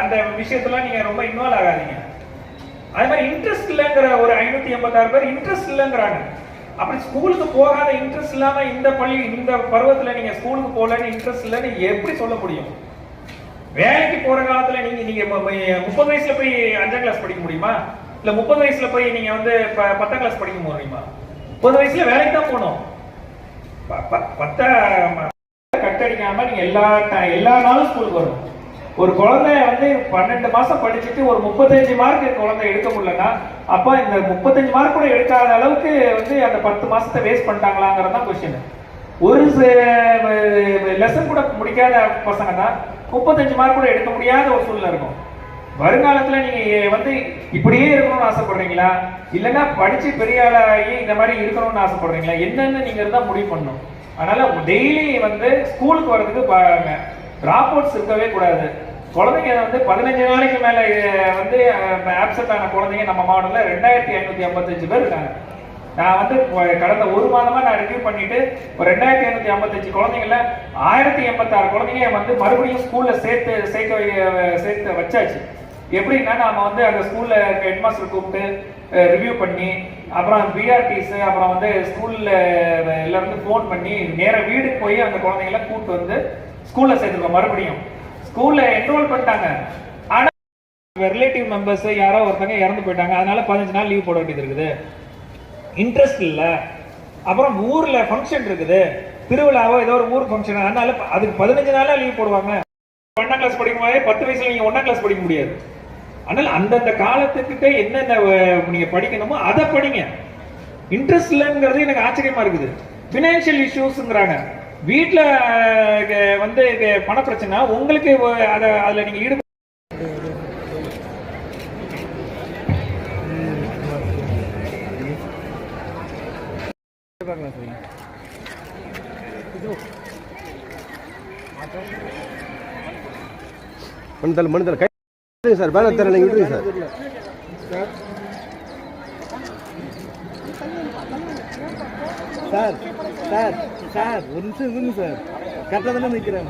அந்த விஷயத்துல நீங்க ரொம்ப இன்வால்வ் ஆகாதீங்க. அதே மாதிரி இன்ட்ரெஸ்ட் இல்லைங்கிற ஒரு ஐநூத்தி எண்பத்தாறு பேர் இன்ட்ரெஸ்ட் இல்லைங்கிறாங்க. அப்படி ஸ்கூலுக்கு போகாத இன்ட்ரெஸ்ட் இல்லாம இந்த பள்ளி இந்த பருவத்துல நீங்க ஸ்கூலுக்கு போகலன்னு இன்ட்ரெஸ்ட் இல்லைன்னு எப்படி சொல்ல முடியும்? வேலைக்கு போற காலத்துல நீங்க நீங்க முப்பது வயசுல போய் அஞ்சாம் கிளாஸ் படிக்க முடியுமா? இல்ல முப்பது வயசுல போய் நீங்க வந்து ப- பத்தாம் கிளாஸ் படிக்க முடியுமா? முப்பது வயசுல வேலைக்கு தான் போகணும். பத்த ம- கட்டடிக்காம நீங்க எல்லா எல்லா நாளும் ஸ்கூலுக்கு வரணும். ஒரு குழந்தை வந்து பன்னெண்டு மாசம் படிச்சுட்டு ஒரு முப்பத்தஞ்சு மார்க் குழந்தை எடுக்க முடியலன்னா அப்ப இந்த முப்பத்தஞ்சு மார்க் கூட எடுக்காத அளவுக்கு வந்து அந்த பத்து மாசத்தை வேஸ்ட் பண்ணிட்டாங்களாங்கிறது தான் கொஸ்டின் ஒரு லெசன் கூட முடிக்காத பசங்க தான் முப்பத்தஞ்சு மார்க் கூட எடுக்க முடியாத ஒரு சூழ்நிலை இருக்கும். வருங்காலத்துல நீங்க வந்து இப்படியே இருக்கணும்னு ஆசைப்படுறீங்களா? இல்லைன்னா படிச்சு பெரிய ஆளாகி இந்த மாதிரி இருக்கணும்னு ஆசைப்படுறீங்களா? என்னன்னு நீங்க இருந்தா முடிவு பண்ணணும். அதனால டெய்லி வந்து ஸ்கூலுக்கு வர்றதுக்கு டிராப் அவுட்ஸ் இருக்கவே கூடாது. குழந்தைங்க வந்து பதினஞ்சு நாளைக்கு மேல வந்து ஆப்சென்ட் ஆன குழந்தைங்க நம்ம மாவட்டத்தில் ரெண்டாயிரத்தி ஐநூத்தி ஐம்பத்தஞ்சு பேர் இருக்காங்க. நான் வந்து கடந்த ஒரு மாதமா நான் ரிவ்யூ பண்ணிட்டு ஒரு ரெண்டாயிரத்தி ஐநூத்தி ஐம்பத்தஞ்சு குழந்தைங்கள ஆயிரத்தி எண்பத்தாறு குழந்தைங்க வந்து மறுபடியும் ஸ்கூல்ல சேர்த்து சேர்க்க வை- சேர்த்து வச்சாச்சு. எப்படின்னா நாம வந்து அந்த ஸ்கூல்ல ஹெட் மாஸ்டர் கூப்பிட்டு ரிவ்யூ பண்ணி அப்புறம் பிஆர்டிஸ் அப்புறம் வந்து ஸ்கூல்ல எல்லாரும் வந்து ஃபோன் பண்ணி நேர வீடுக்கு போய் அந்த குழந்தைங்கள கூப்பிட்டு வந்து ஸ்கூல்ல சேர்த்துருக்கோம் மறுபடியும். ஸ்கூல்ல என்ரோல் பண்ணிட்டாங்க. ஆனா ரிலேட்டிவ் மெம்பர்ஸ் யாரோ ஒருத்தங்க இறந்து போயிட்டாங்க. அதனால பதினஞ்சு நாள் லீவ் போட வேண்டியது இருக்குது. இன்ட்ரெஸ்ட் இல்ல. அப்புறம் ஊர்ல ஃபங்க்ஷன் இருக்குது. திருவிழாவோ ஏதோ ஒரு ஊர் ஃபங்க்ஷன் அதனால அதுக்கு பதினஞ்சு நாளா லீவ் போடுவாங்க. ஒன்னாம் கிளாஸ் படிக்கும் போதே பத்து வயசுல நீங்க ஒன்னாம் கிளாஸ் படிக்க முடியாது. ஆனால் அந்தந்த காலத்துக்கிட்ட என்னென்ன நீங்க படிக்கணுமோ அதை படிங்க. இன்ட்ரெஸ்ட் இல்லைங்கிறது எனக்கு ஆச்சரியமா இருக்குது. பினான்சியல் இஷ்யூஸ்ங்கிறாங்க வீட்டில் வந்து பண பிரச்சனை உங்களுக்கு அதை அதில் நீங்கள் ஈடுபட மனுதல் மனுதல் கை சார் பேனர் தரேன் நீங்கள் விட்டுருங்க சார். சார் சார் சார் ஒரு நிமிஷம் இருங்க சார். கரெக்டாக தானே நிற்கிறேன்